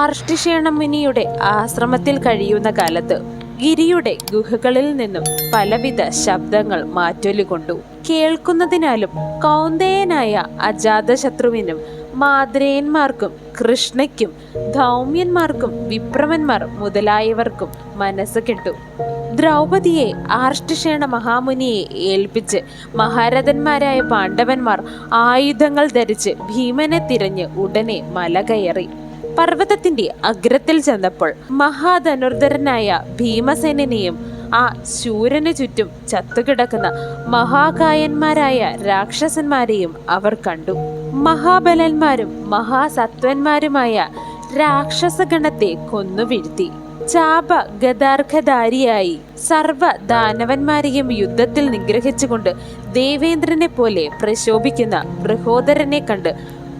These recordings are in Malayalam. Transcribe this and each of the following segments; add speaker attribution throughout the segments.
Speaker 1: ആർഷ്ടിഷേണമുനിയുടെ ആശ്രമത്തിൽ കഴിയുന്ന കാലത്ത് ഗിരിയുടെ ഗുഹകളിൽ നിന്നും പലവിധ ശബ്ദങ്ങൾ മാറ്റൊലികൊണ്ടു. കേൾക്കുന്നതിനാലും കൗന്ദേയനായ അജാതശത്രുവിനും മാദ്രേയന്മാർക്കും കൃഷ്ണയ്ക്കും ധൗമ്യന്മാർക്കും വിപ്രമന്മാർ മുതലായവർക്കും മനസ്സ് കെട്ടു. ദ്രൗപതിയെ ആർഷ്ടിഷേണ മഹാമുനിയെ ഏൽപ്പിച്ച് മഹാരഥന്മാരായ പാണ്ഡവന്മാർ ആയുധങ്ങൾ ധരിച്ച് ഭീമനെ തിരഞ്ഞ് ഉടനെ മല കയറി. പർവതത്തിന്റെ അഗ്രത്തിൽ ചെന്നപ്പോൾ മഹാധനുർധരനായ ഭീമസേനനെയും ആ ശൂരന് ചുറ്റും ചത്തുകിടക്കുന്ന മഹാകായന്മാരായ രാക്ഷസന്മാരെയും അവർ കണ്ടു. മഹാബലന്മാരും മഹാസത്വന്മാരുമായ രാക്ഷസഗണത്തെ കൊന്നു വീഴ്ത്തി. ചാപ ഗതാർഘധാരിയായി സർവ ദാനവന്മാരെയും യുദ്ധത്തിൽ നിഗ്രഹിച്ചുകൊണ്ട് ദേവേന്ദ്രനെ പോലെ പ്രശോഭിക്കുന്ന ബൃഹോദരനെ കണ്ട്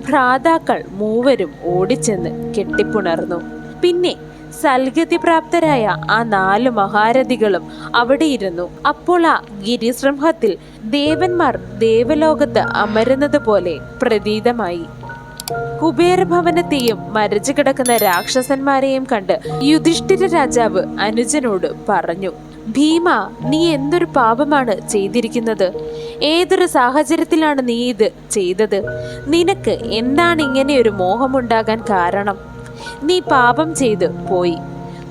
Speaker 1: ഭ്രാതാക്കൾ മൂവരും ഓടിച്ചെന്ന് കെട്ടിപ്പുണർന്നു. പിന്നെ സൽഗതി പ്രാപ്തരായ ആ നാല് മഹാരഥികളും അവിടെയിരുന്നു. അപ്പോൾ ആ ഗിരിസിംഹത്തിൽ ദേവന്മാർ ദേവലോകത്ത് അമരുന്നത് പോലെ പ്രതീതമായി. കുബേരഭവനത്തെയും മരച്ചു കിടക്കുന്ന രാക്ഷസന്മാരെയും കണ്ട് യുധിഷ്ഠിര രാജാവ് അനുജനോട് പറഞ്ഞു ഭീമ നീ എന്തൊരു പാപമാണ് ചെയ്തിരിക്കുന്നത്? ഏതൊരു സാഹചര്യത്തിലാണ് നീ ഇത് ചെയ്തത്? നിനക്ക് എന്താണ് ഇങ്ങനെ ഒരു മോഹമുണ്ടാകാൻ കാരണം? നീ പാപം ചെയ്ത് പോയി.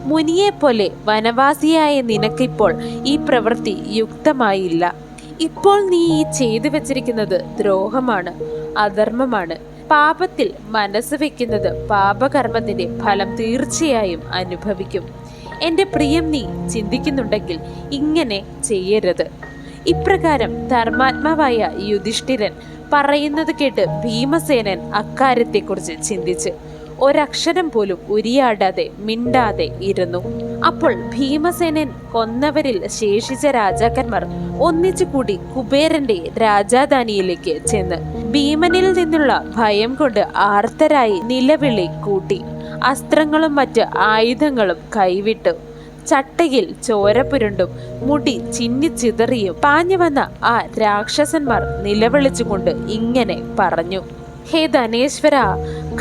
Speaker 1: മുനിയെപ്പോലെ വനവാസിയായ നിനക്കിപ്പോൾ ഈ പ്രവൃത്തി യുക്തമായില്ല. ഇപ്പോൾ നീ ഈ ചെയ്തു വച്ചിരിക്കുന്നത് ദ്രോഹമാണ് അധർമ്മമാണ്. പാപത്തിൽ മനസ്സ് വെക്കുന്നത് പാപകർമ്മത്തിന്റെ ഫലം തീർച്ചയായും അനുഭവിക്കും. എന്റെ പ്രിയം നീ ചിന്തിക്കുന്നുണ്ടെങ്കിൽ ഇങ്ങനെ ചെയ്യരുത്. ഇപ്രകാരം ധർമാത്മാവായ യുധിഷ്ഠിരൻ പറയുന്നത് കേട്ട് ഭീമസേനൻ അക്കാര്യത്തെക്കുറിച്ച് ചിന്തിച്ച് ഒരക്ഷരം പോലും ഉരിയാടാതെ മിണ്ടാതെ ഇരുന്നു. അപ്പോൾ ഭീമസേനൻ കൊന്നവരിൽ ശേഷിച്ച രാജാക്കന്മാർ ഒന്നിച്ചു കൂടി കുബേരന്റെ രാജാധാനിയിലേക്ക് ചെന്ന് ഭീമനിൽ നിന്നുള്ള ഭയം കൊണ്ട് ആർത്തരായി നിലവിളി കൂട്ടി. അസ്ത്രങ്ങളും മറ്റ് ആയുധങ്ങളും കൈവിട്ടു. ചട്ടയിൽ ചോരപ്പുരുണ്ടും പുരണ്ടും മുടി ചിന്നിച്ചിതറിയും പാഞ്ഞു വന്ന ആ രാക്ഷസന്മാർ നിലവിളിച്ചുകൊണ്ട് ഇങ്ങനെ പറഞ്ഞു ഹേ ധനേശ്വര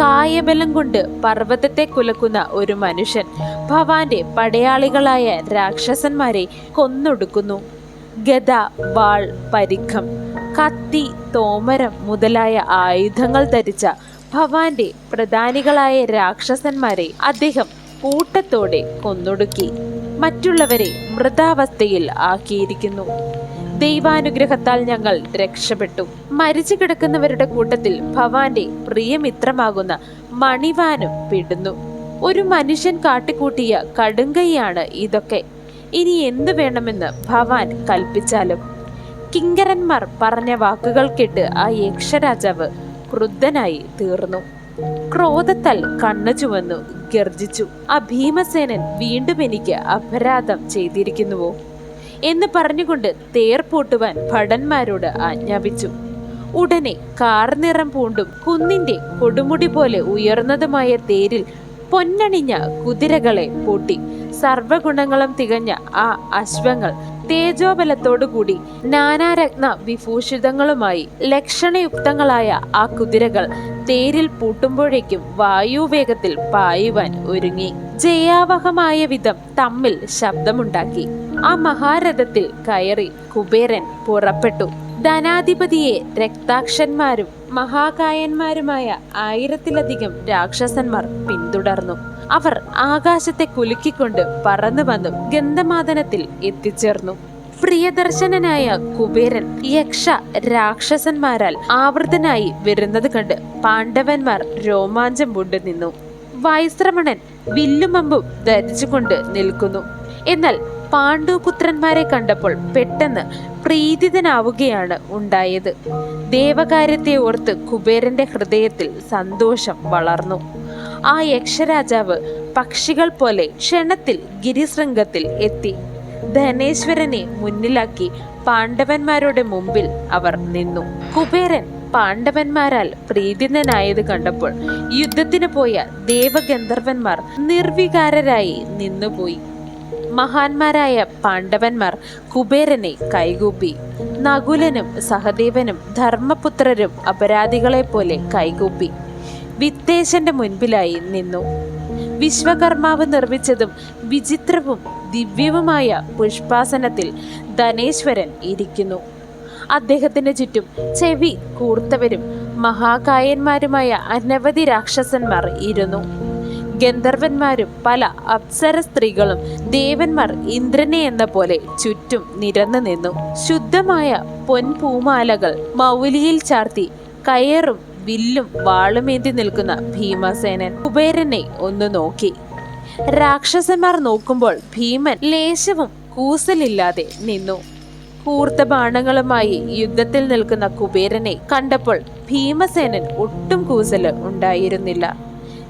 Speaker 1: കായബലം കൊണ്ട് പർവതത്തെ കുലക്കുന്ന ഒരു മനുഷ്യൻ ഭവാന്റെ പടയാളികളായ രാക്ഷസന്മാരെ കൊന്നൊടുക്കുന്നു. ഗദ വാൾ പരിഖം കത്തി തോമരം മുതലായ ആയുധങ്ങൾ ധരിച്ച ഭവാന്റെ പ്രധാനികളായ രാക്ഷസന്മാരെ അദ്ദേഹം കൂട്ടത്തോടെ കൊന്നൊടുക്കി. മറ്റുള്ളവരെ മൃതാവസ്ഥയിൽ ആക്കിയിരിക്കുന്നു. ദൈവാനുഗ്രഹത്താൽ ഞങ്ങൾ രക്ഷപ്പെട്ടു. മരിച്ചു കിടക്കുന്നവരുടെ കൂട്ടത്തിൽ ഭവാന്റെ പ്രിയമിത്രമാകുന്ന മണിവാനും പെടുന്നു. ഒരു മനുഷ്യൻ കാട്ടിക്കൂട്ടിയ കടുങ്കൈയാണ് ഇതൊക്കെ. ഇനി എന്തു വേണമെന്ന് ഭവാൻ കൽപ്പിച്ചാലും. കിങ്കരന്മാർ പറഞ്ഞ വാക്കുകൾ കേട്ട് ആ യക്ഷരാജാവ് ക്രുദ്ധനായി തീർന്നു. ക്രോധത്താൽ കണ്ണു ചുവന്നു ഗർജിച്ചു ആ ഭീമസേനൻ വീണ്ടും എനിക്ക് അപരാധം ചെയ്തിരിക്കുന്നുവോ? എന്ന് പറഞ്ഞുകൊണ്ട് തേർ പൂട്ടുവാൻ ഭടന്മാരോട് ആജ്ഞാപിച്ചു. ഉടനെ കാർനിറം പൂണ്ടും കുന്നിന്റെ കൊടുമുടി പോലെ ഉയർന്നതുമായ തേരിൽ പൊന്നണിഞ്ഞ കുതിരകളെ പൂട്ടി. സർവഗുണങ്ങളും തികഞ്ഞ ആ അശ്വങ്ങൾ തേജോബലത്തോടുകൂടി നാനാരത്ന വിഭൂഷിതങ്ങളുമായി ലക്ഷണയുക്തങ്ങളായ ആ കുതിരകൾ തേരിൽ പൂട്ടുമ്പോഴേക്കും വായുവേഗത്തിൽ പായുവാൻ ഒരുങ്ങി. ജയാവഹമായ വിധം തമ്മിൽ ശബ്ദമുണ്ടാക്കി. ആ മഹാരഥത്തിൽ കയറി കുബേരൻ പുറപ്പെട്ടു. ധനാധിപതിയെ രക്താക്ഷന്മാരും മഹാകായന്മാരുമായ ആയിരത്തിലധികം രാക്ഷസന്മാർ പിന്തുടർന്നു. അവർ ആകാശത്തെ കുലുക്കിക്കൊണ്ട് പറന്നു വന്നു ഗന്ധമാതനത്തിൽ എത്തിച്ചേർന്നു. പ്രിയദർശനനായ കുബേരൻ യക്ഷ രാക്ഷസന്മാരാൽ ആവൃതനായി വരുന്നത് കണ്ട് പാണ്ഡവന്മാർ രോമാഞ്ചം കൊണ്ട് നിന്നു. വൈശ്രമണൻ വില്ലുമമ്പും ധരിച്ചുകൊണ്ട് നിൽക്കുന്നു. എന്നാൽ പാണ്ഡുപുത്രന്മാരെ കണ്ടപ്പോൾ പെട്ടെന്ന് പ്രീതിതനാവുകയാണ് ഉണ്ടായത്. ദേവകാര്യത്തെ ഓർത്ത് കുബേരന്റെ ഹൃദയത്തിൽ സന്തോഷം വളർന്നു. ആ യക്ഷരാജാവ് പക്ഷികൾ പോലെ ക്ഷണത്തിൽ ഗിരിശൃംഗത്തിൽ എത്തി. ധനേശ്വരനെ മുന്നിലാക്കി പാണ്ഡവന്മാരുടെ മുമ്പിൽ അവർ നിന്നു. കുബേരൻ പാണ്ഡവന്മാരാൽ പ്രീതിതനായത് കണ്ടപ്പോൾ യുദ്ധത്തിന് പോയ ദേവഗന്ധർവന്മാർ നിർവികാരരായി നിന്നുപോയി. മഹാന്മാരായ പാണ്ഡവന്മാർ കുബേരനെ കൈകൂപ്പി. നകുലനും സഹദേവനും ധർമ്മപുത്രരും അപരാധികളെ പോലെ കൈകൂപ്പി. വിത്തേശന്റെ മുൻപിലായി നിന്നു. വിശ്വകർമാവ് നിർമ്മിച്ചതും വിചിത്രവും ദിവ്യവുമായ പുഷ്പാസനത്തിൽ ധനേശ്വരൻ ഇരിക്കുന്നു. അദ്ദേഹത്തിന് ചുറ്റും ചെവി കൂർത്തവരും മഹാകായന്മാരുമായ അനവധി രാക്ഷസന്മാർ ഇരുന്നു. ഗന്ധർവന്മാരും പല അപ്സര സ്ത്രീകളും ദേവന്മാർ ഇന്ദ്രനെ എന്ന പോലെ ചുറ്റും നിരന്നു നിന്നു. ശുദ്ധമായ പൊൻപൂമാലകൾ മൗലിയിൽ ചാർത്തി കയറും വില്ലും വാളുമേന്തി നിൽക്കുന്ന ഭീമസേനൻ കുബേരനെ ഒന്ന് നോക്കി. രാക്ഷസന്മാർ നോക്കുമ്പോൾ ഭീമൻ ലേശവും കൂസലില്ലാതെ നിന്നു. കൂർത്ത ബാണങ്ങളുമായി യുദ്ധത്തിൽ നിൽക്കുന്ന കുബേരനെ കണ്ടപ്പോൾ ഭീമസേനൻ ഒട്ടും കൂസൽ ഉണ്ടായിരുന്നില്ല.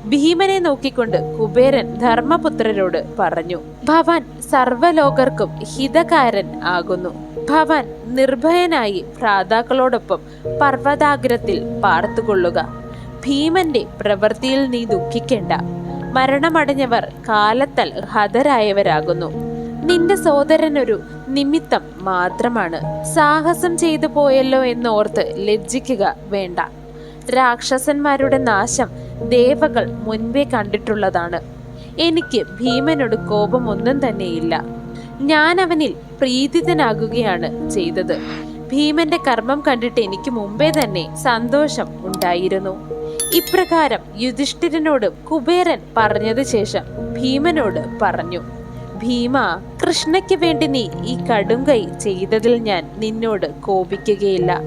Speaker 1: ഭീമനെ നോക്കിക്കൊണ്ട് കുബേരൻ ധർമ്മപുത്രരോട് പറഞ്ഞു ഭവാൻ സർവലോകർക്കും ഹിതകാരൻ ആകുന്നു. ഭവാൻ നിർഭയനായി ഭ്രാതാക്കളോടൊപ്പം പർവതാഗ്രത്തിൽ പാർത്തുകൊള്ളുക. ഭീമന്റെ പ്രവൃത്തിയിൽ നീ ദുഃഖിക്കേണ്ട. മരണമടഞ്ഞവർ കാലത്തൽ ഹതരായവരാകുന്നു. നിന്റെ സോദരനൊരു നിമിത്തം മാത്രമാണ്. സാഹസം ചെയ്തു പോയല്ലോ എന്നോർത്ത് ലജ്ജിക്കുക വേണ്ട. രാക്ഷസന്മാരുടെ നാശം ദേവകൾ മുൻപേ കണ്ടിട്ടുള്ളതാണ്. എനിക്ക് ഭീമനോട് കോപമൊന്നും തന്നെയില്ല. ഞാൻ അവനിൽ പ്രീതിതനാകുകയാണ് ചെയ്തത്. ഭീമന്റെ കർമ്മം കണ്ടിട്ട് എനിക്ക് മുമ്പേ തന്നെ സന്തോഷം ഉണ്ടായിരുന്നു. ഇപ്രകാരം യുധിഷ്ഠിരനോട് കുബേരൻ പറഞ്ഞത് ശേഷം ഭീമനോട് പറഞ്ഞു ഭീമ കൃഷ്ണയ്ക്ക് വേണ്ടി നീ ഈ കടുംകൈ ചെയ്തതിൽ ഞാൻ നിന്നോട് കോപിക്കുകയില്ല.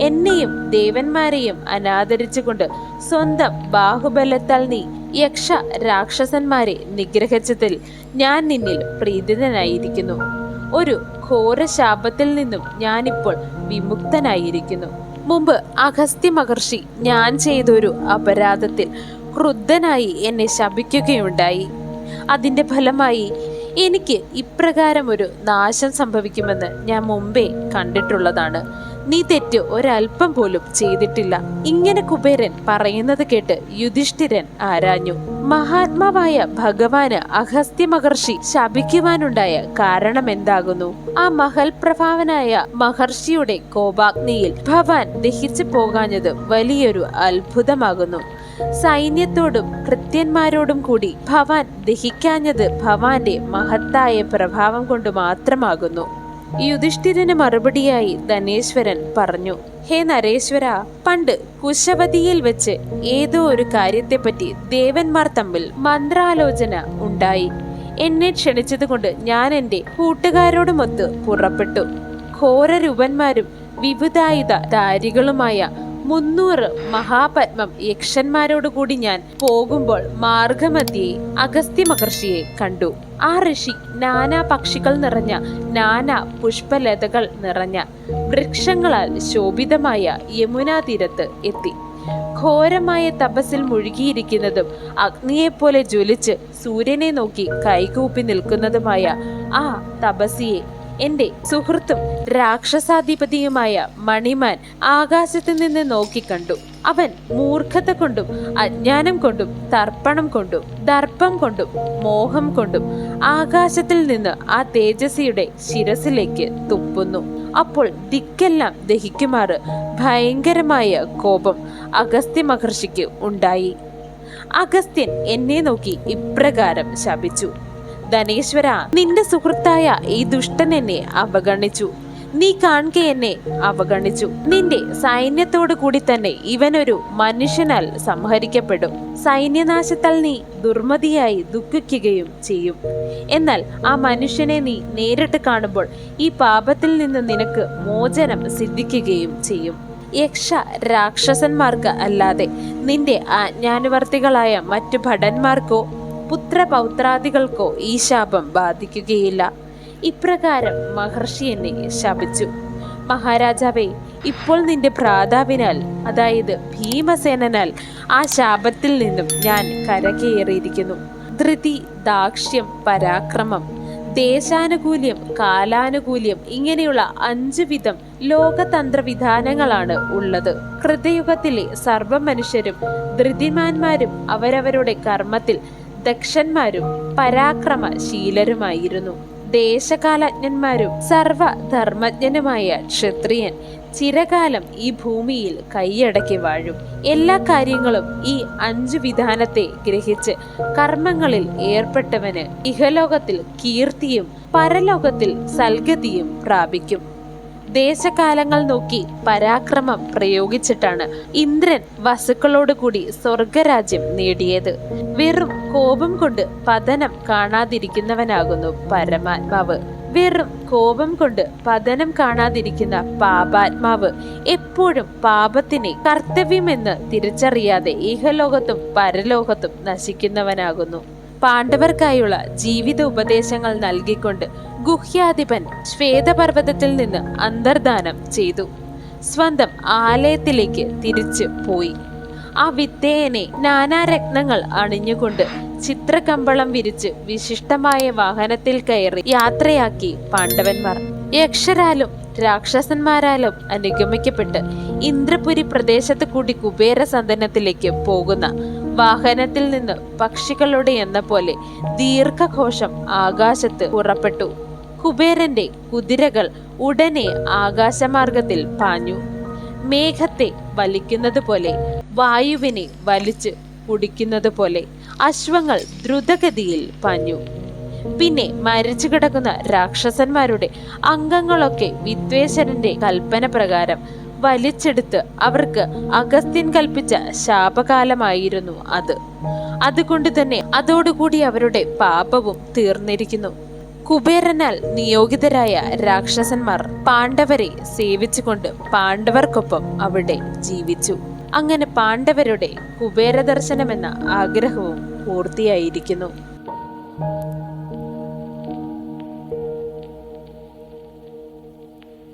Speaker 1: എന്നെയും ദേവന്മാരെയും അനാദരിച്ചുകൊണ്ട് സ്വന്തം ബാഹുബലത്താൽ നീ യക്ഷ രാക്ഷസന്മാരെ നിഗ്രഹിച്ചതിൽ ഞാൻ നിന്നിൽ പ്രീതിതനായിരിക്കുന്നു. ഒരു ഘോര ശാപത്തിൽ നിന്നും ഞാനിപ്പോൾ വിമുക്തനായിരിക്കുന്നു. മുമ്പ് അഗസ്ത്യ മഹർഷി ഞാൻ ചെയ്തൊരു അപരാധത്തിൽ ക്രുദ്ധനായി എന്നെ ശപിക്കുകയുണ്ടായി. അതിന്റെ ഫലമായി എനിക്ക് ഇപ്രകാരം ഒരു നാശം സംഭവിക്കുമെന്ന് ഞാൻ മുമ്പേ കണ്ടിട്ടുള്ളതാണ്. നീ തെറ്റ് ഒരൽപ്പം പോലും ചെയ്തിട്ടില്ല. ഇങ്ങനെ കുബേരൻ പറയുന്നത് കേട്ട് യുധിഷ്ഠിരൻ ആരാഞ്ഞു. മഹാത്മാവായ ഭഗവാന് അഗസ്ത്യ മഹർഷി ശപിക്കുവാനുണ്ടായ കാരണം എന്താകുന്നു ആ മഹൽ പ്രഭാവനായ മഹർഷിയുടെ കോപാഗ്നിയിൽ ഭവാൻ ദഹിച്ചു പോകാഞ്ഞത് വലിയൊരു അത്ഭുതമാകുന്നു. സൈന്യത്തോടും കൃത്യന്മാരോടും കൂടി ഭവാൻ ദഹിക്കാഞ്ഞത് ഭവാന്റെ മഹത്തായ പ്രഭാവം കൊണ്ട് മാത്രമാകുന്നു. യുധിഷ്ഠിരന് മറുപടിയായി ധനേശ്വരൻ പറഞ്ഞു ഹേ നരേശ്വര പണ്ട് കുശവതിയിൽ വെച്ച് ഏതോ ഒരു കാര്യത്തെപ്പറ്റി ദേവന്മാർ തമ്മിൽ മന്ത്രാലോചന ഉണ്ടായി. എന്നെ ക്ഷണിച്ചതുകൊണ്ട് ഞാൻ എന്റെ കൂട്ടുകാരോടുമൊത്ത് പുറപ്പെട്ടു. ഘോരരൂപന്മാരും വിവിധായുധ ധാരികളുമായ മുന്നൂറ് മഹാപത്മം യക്ഷന്മാരോടുകൂടി ഞാൻ പോകുമ്പോൾ മാർഗമധ്യേ അഗസ്ത്യ മഹർഷിയെ കണ്ടു. ആ ഋഷി നാനാ പക്ഷികൾ നിറഞ്ഞ നാനാ പുഷ്പലതകൾ നിറഞ്ഞ വൃക്ഷങ്ങളാൽ ശോഭിതമായ യമുനാ തീരത്ത് എത്തി. ഘോരമായ തപസ്സിൽ മുഴുകിയിരിക്കുന്നതും അഗ്നിയെപ്പോലെ ജ്വലിച്ച് സൂര്യനെ നോക്കി കൈകൂപ്പി നിൽക്കുന്നതുമായ ആ തപസ്സിയെ എന്റെ സുഹൃത്തും രാക്ഷസാധിപതിയുമായ മണിമാൻ ആകാശത്ത് നിന്ന് നോക്കിക്കണ്ടു അവൻ മൂർഖത കൊണ്ടും അജ്ഞാനം കൊണ്ടും തർപ്പണം കൊണ്ടും ദർപ്പം കൊണ്ടും മോഹം കൊണ്ടും ആകാശത്തിൽ നിന്ന് ആ തേജസ്സിയുടെ ശിരസിലേക്ക് തുപ്പുന്നു. അപ്പോൾ ദിക്കെല്ലാം ദഹിക്കുമാറ് ഭയങ്കരമായ കോപം അഗസ്ത്യ മഹർഷിക്ക് ഉണ്ടായി. അഗസ്ത്യൻ എന്നെ നോക്കി ഇപ്രകാരം ശപിച്ചു. ധനേശ്വര നിന്റെ സുഹൃത്തായ ഈ ദുഷ്ടൻ എന്നെ അവഗണിച്ചു. നീ കാണുക എന്നെ അവഗണിച്ചു. നിന്റെ സൈന്യത്തോടു കൂടി തന്നെ ഇവനൊരു മനുഷ്യനാൽ സംഹരിക്കപ്പെടും. സൈന്യനാശത്താൽ നീ ദുർമതിയായി ദുഃഖിക്കുകയും ചെയ്യും. എന്നാൽ ആ മനുഷ്യനെ നീ നേരിട്ട് കാണുമ്പോൾ ഈ പാപത്തിൽ നിന്ന് നിനക്ക് മോചനം സിദ്ധിക്കുകയും ചെയ്യും. യക്ഷ രാക്ഷസന്മാർക്ക് അല്ലാതെ നിന്റെ ആജ്ഞാനുവർത്തികളായ മറ്റു ഭടന്മാർക്കോ പുത്രപൗത്രാദികൾക്കോ ഈ ശാപം ബാധിക്കുകയില്ല. ഇപ്രകാരം മഹർഷി എന്നെ ശപിച്ചു. മഹാരാജാവേ ഇപ്പോൾ നിന്റെ ഭ്രാതാവിനാൽ അതായത് ഭീമസേനനാൽ ആ ശാപത്തിൽ നിന്നും ഞാൻ കരകയറിയിരിക്കുന്നു. ധൃതി ദാക്ഷ്യം പരാക്രമം ദേശാനുകൂല്യം കാലാനുകൂല്യം ഇങ്ങനെയുള്ള അഞ്ചു വിധം ലോകതന്ത്ര വിധാനങ്ങളാണ് ഉള്ളത്. കൃതയുഗത്തിലെ സർവ മനുഷ്യരും ധൃതിമാന്മാരും അവരവരുടെ കർമ്മത്തിൽ ദക്ഷന്മാരും പരാക്രമശീലരുമായിരുന്നു. ദേശകാലജ്ഞന്മാരും സർവധർമ്മജ്ഞനുമായ ക്ഷത്രിയൻ ചിരകാലം ഈ ഭൂമിയിൽ കൈയടക്കി വാഴും. എല്ലാ കാര്യങ്ങളും ഈ അഞ്ചു വിധാനത്തെ ഗ്രഹിച്ച് കർമ്മങ്ങളിൽ ഏർപ്പെട്ടവന് ഇഹലോകത്തിൽ കീർത്തിയും പരലോകത്തിൽ സൽഗതിയും പ്രാപിക്കും. ദേശകാലങ്ങൾ നോക്കി പരാക്രമം പ്രയോഗിച്ചിട്ടാണ് ഇന്ദ്രൻ വസുക്കളോട് കൂടി സ്വർഗരാജ്യം നേടിയത്. വെറും കോപം കൊണ്ട് പതനം കാണാതിരിക്കുന്നവനാകുന്നു പരമാത്മാവ്. വെറും കോപം കൊണ്ട് പതനം കാണാതിരിക്കുന്ന പാപാത്മാവ് എപ്പോഴും പാപത്തിനെ കർത്തവ്യമെന്ന് തിരിച്ചറിയാതെ ഇഹലോകത്തും പരലോകത്തും നശിക്കുന്നവനാകുന്നു. പാണ്ഡവർക്കായുള്ള ജീവിത ഉപദേശങ്ങൾ നൽകിക്കൊണ്ട് ഗുഹ്യാധിപൻ ശ്വേതപർവതത്തിൽ നിന്ന് അന്തർദാനം ചെയ്തു. സ്വന്തം ആലയത്തിലേക്ക് തിരിച്ചു പോയി. ആ വിത്തേയനെ നാനാരത്നങ്ങൾ അണിഞ്ഞുകൊണ്ട് ചിത്രകമ്പളം വിരിച്ച് വിശിഷ്ടമായ വാഹനത്തിൽ കയറി യാത്രയാക്കി പാണ്ഡവന്മാർ. യക്ഷരാലും രാക്ഷസന്മാരാലും അനുഗമിക്കപ്പെട്ട് ഇന്ദ്രപുരി പ്രദേശത്ത് കൂടി കുബേര സന്ദനത്തിലേക്ക് പോകുന്ന വാഹനത്തിൽ നിന്ന് പക്ഷികളുടെ എന്ന പോലെ ദീർഘഘോഷം ആകാശത്ത് പുറപ്പെട്ടു. കുബേരന്റെ കുതിരകൾ ഉടനെ ആകാശമാർഗത്തിൽ പാഞ്ഞു. മേഘത്തെ വലിക്കുന്നത് പോലെ വായുവിനെ വലിച്ച് കുടിക്കുന്നത് പോലെ അശ്വങ്ങൾ ദ്രുതഗതിയിൽ പാഞ്ഞു. പിന്നെ മരിച്ചു കിടക്കുന്ന രാക്ഷസന്മാരുടെ അംഗങ്ങളൊക്കെ വിദ്വേശ്വരന്റെ കൽപ്പന പ്രകാരം വലിച്ചെടുത്ത് അവർക്ക് അഗസ്ത്യൻ കൽപ്പിച്ച ശാപകാലമായിരുന്നു അത്. അതുകൊണ്ട് തന്നെ അതോടുകൂടി അവരുടെ പാപവും തീർന്നിരിക്കുന്നു. കുബേരനാൽ നിയോഗിതരായ രാക്ഷസന്മാർ പാണ്ഡവരെ സേവിച്ചുകൊണ്ട് പാണ്ഡവർക്കൊപ്പം അവിടെ ജീവിച്ചു. അങ്ങനെ പാണ്ഡവരുടെ കുബേരദർശനമെന്ന ആഗ്രഹവും പൂർത്തിയായിരിക്കുന്നു.